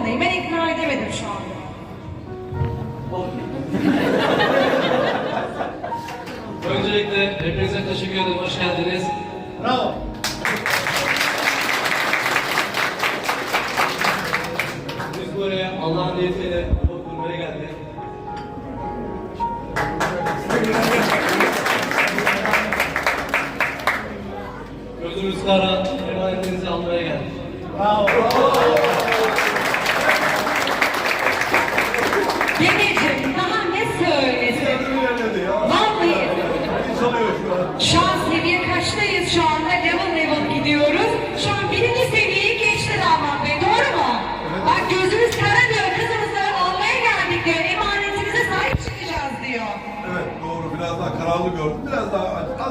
vallahi. Ben ikna edemedim şu anda. Öncelikle hepinize teşekkür ederim. Hoş geldiniz. Bravo. Biz buraya Allah'ın niyetiyle oturmaya geldik. Gözümüz kara, emanetinizi almaya geldik. Bravo. Dedeciğim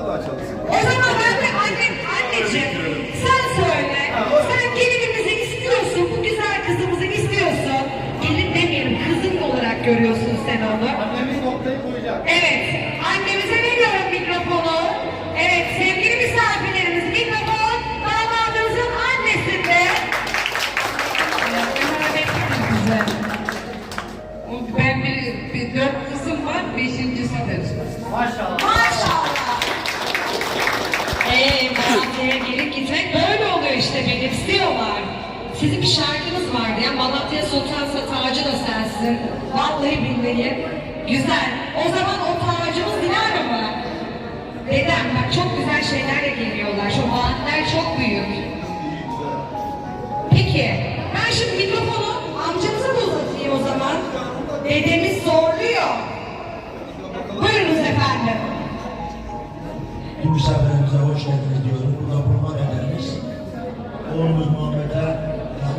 az daha çalışsın. O zaman ben de annem, anneciğim sen söyle. Sen gelinimizi istiyorsun. Bu güzel kızımızı istiyorsun. Gelin demeyelim kızın olarak görüyorsun sen onu. Annemiz noktayı koyacak. Evet, Malatya Sultansa tacı da sensin. Vallahi billahi. Güzel. O zaman o tacımız Dilara mı? Dedem bak çok güzel şeylerle geliyorlar. Şu vaatler çok büyük. Peki, ben şimdi mikrofonu amcamıza da uzatayım o zaman. Dedemiz zorluyor. Buyurunuz efendim. Bu misafirlerimize hoş geldiniz diyorum. Burada bulunan nedenimiz oğlumuz Muhammed'e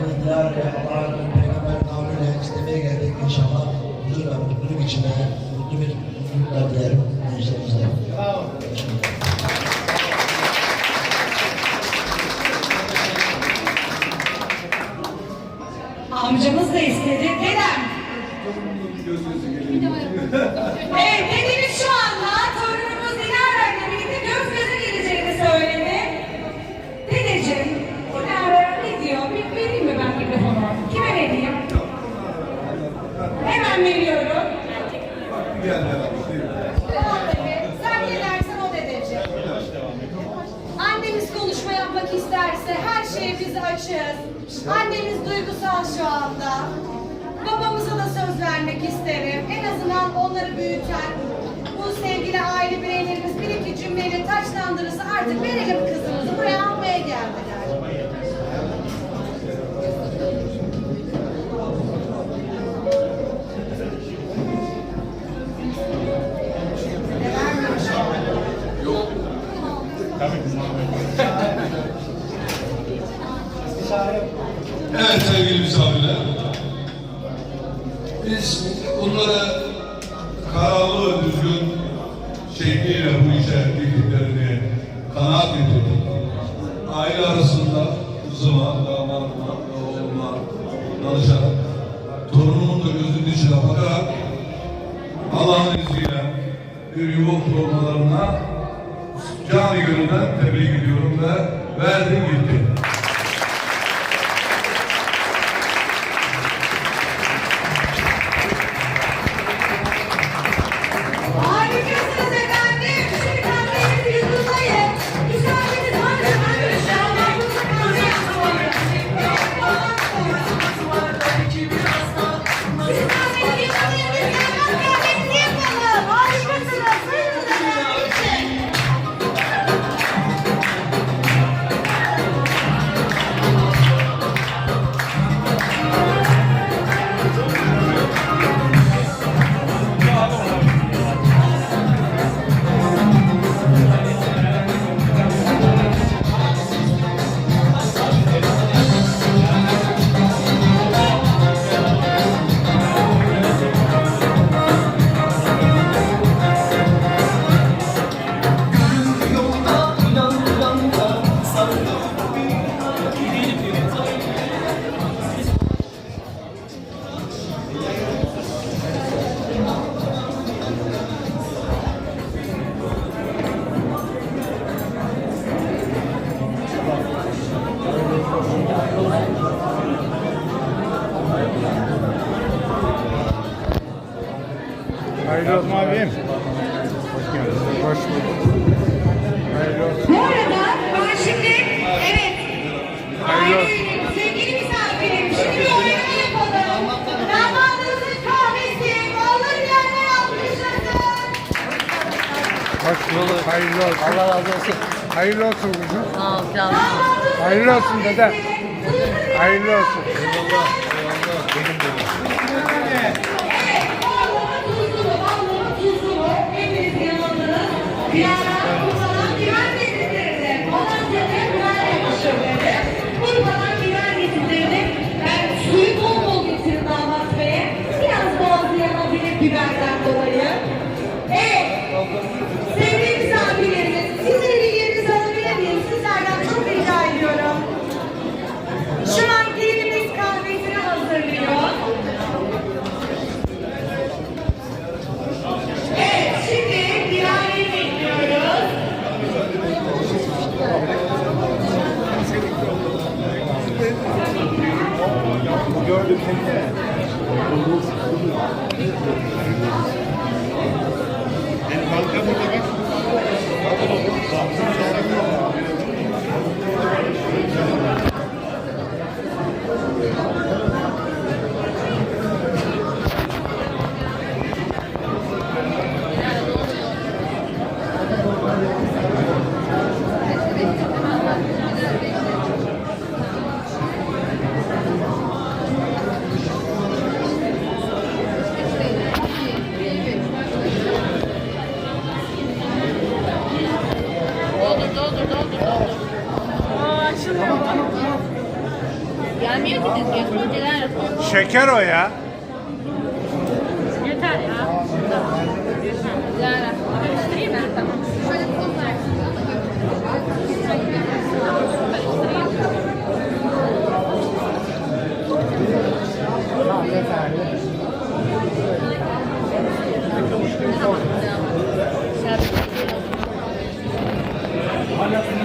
Hazreti Dilara'ya Allah'ın peygamber kavliyle istemeye geldik inşallah. Huzur ve mutluluk içinde mutlu bir açığız. Annemiz duygusal şu anda. Babamıza da söz vermek isterim. En azından onları büyüten bu sevgili aile bireylerimiz bir iki cümleyle taçlandırırsa artık verelim kızımızı. Buraya almaya geldiler. Torunumun da gözünün içine bakarak Allah'ın izniyle bir yuva kurmalarına canı gönülden tebrik ediyorum ve verdim gitti. Hayırlı olsun abim. Hoş geldin. Hayırlı. Bu arada ben şimdi evet. Hayırlı olsun. Sevgili misafirim şimdi oylama yapalım. Damadınızın kahvesi. Olur yanına alkışlasın. Hoş bulduk. Hayırlı olsun. Allah razı olsun. Hayırlı olsun kızım. Sağ ol. Hayırlı olsun dede. Hayırlı olsun. Eyvallah. Şeker o ya. Yeter ya. Yeter. Karıştırayım ben tamam. Şöyle toz versin. Karıştırayım. Tamam.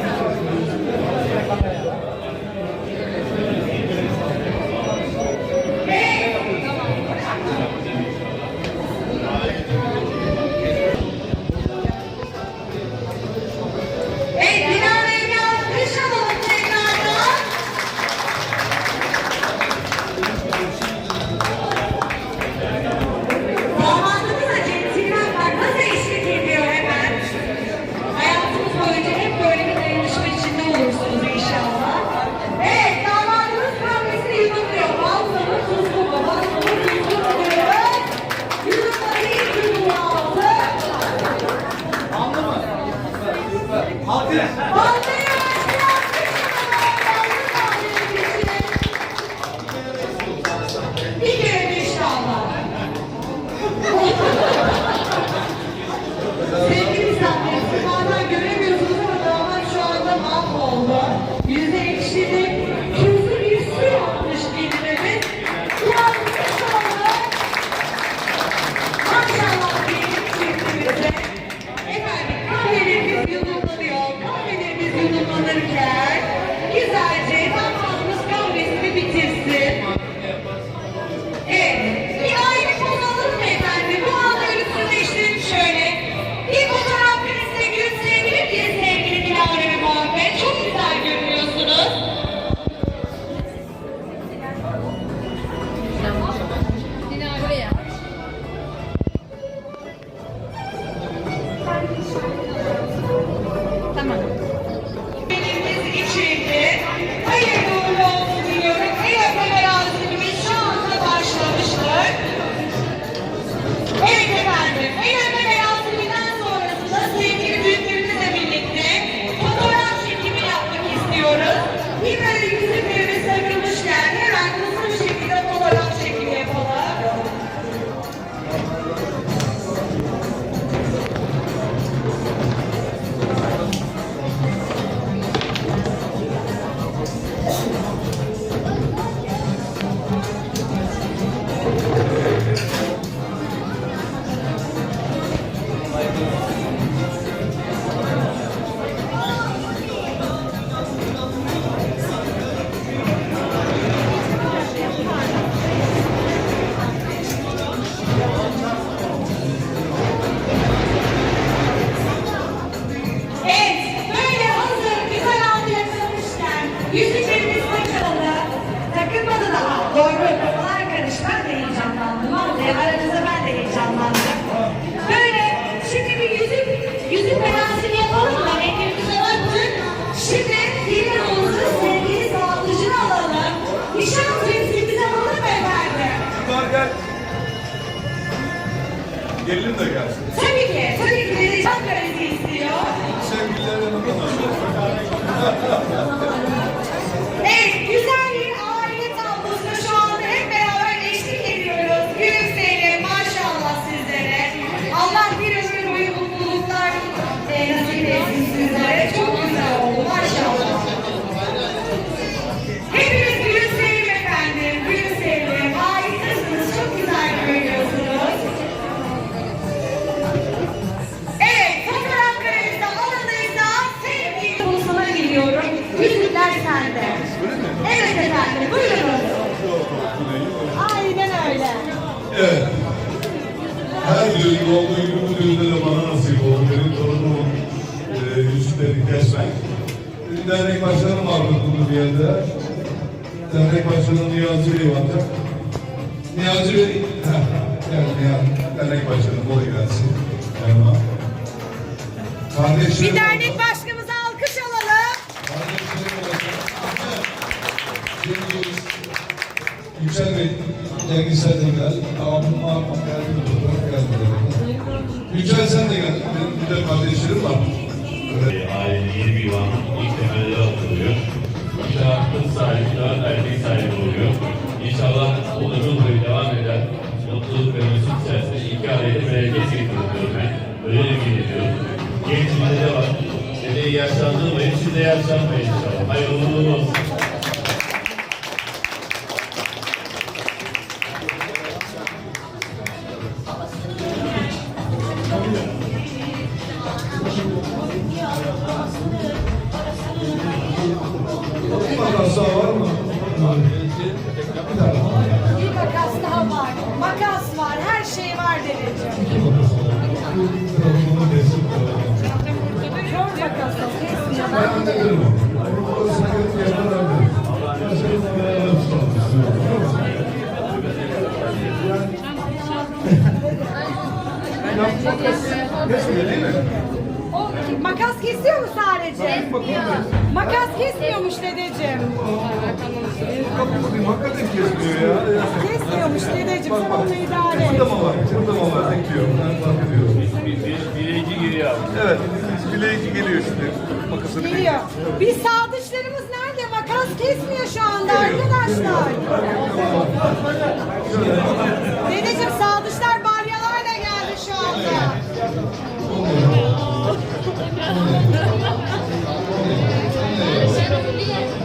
Gelin de gelsin. Tabii ki. Tabii ki. Bir nişan karesi istiyor. Sevgililer yanından alacağız. Evet, burada bir yerde. Dernek başkanı Niyazi Bey vardı. Niyazi Bey, heh, gel Niyazi, dernek başkanı buraya gelsin. Yanıma. Kardeşlerim Bir dernek başkanımıza alkış alalım. Kardeşlerim olacak. Cengiz, Yüksel Bey, Cengiz sen de gel. Abim var, geldi mi? Fotoğraf geldi. Yüksel sen de gel. Benim bir de kardeşlerim var. Öyle. Ailenin yeni bir yuvanın ilk temelleri atılıyor. İnşallah kız sahibi, dört erkek sahibi oluyor. İnşallah o ömür boyu devam eden mutluluk ve mesut içerisinde iki ailede bereket getiriyorum ben. Öyle emin ediyorum. Genç bir dede var. Dedeyi yaşlandırmayın, siz de yaşlanmayın inşallah. Hayırlı olsun. O makas kesiyor mu sadece? Makas kesmiyormuş dedeciğim. Kapı hakikaten kesmiyor ya. Kesmiyormuş dedeciğim. Sen onu idare. Burada mı var? Burada mı var? Bekliyorum. Ben fark ediyorum. Giriyor abi. Evet. Bileğici geliyor şimdi. Makasını Geliyor. Biz sadıçlarımız nerede? Makas kesmiyor şu anda arkadaşlar. Dedeciğim sadıçlar balyalarla geldi şu anda.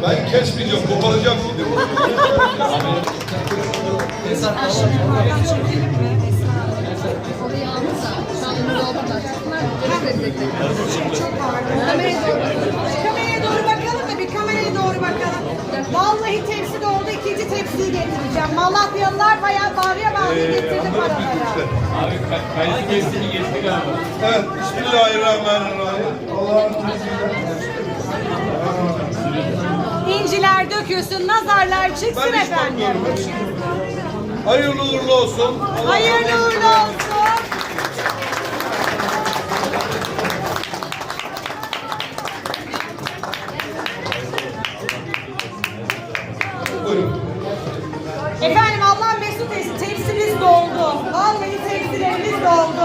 Ben kesmeyeceğim, koparacağım şimdi. Kameraya doğru bakalım da bir kameraya doğru bakalım. Vallahi tepsi doldu. ikinci tepsiyi getireceğim. Malatyalılar bayağı bağırıyor bağırıyor getirdi paraları. Abi kayısı kestiğini geçti galiba. Evet. Bismillahirrahmanirrahim. Allah'ın İnciler dökülsün, nazarlar çıksın Ben efendim. Hayırlı uğurlu olsun. Allah Hayırlı uğurlu olsun. Buyurun. Efendim Allah mesut etsin. Tepsimiz doldu. Vallahi tepsilerimiz doldu.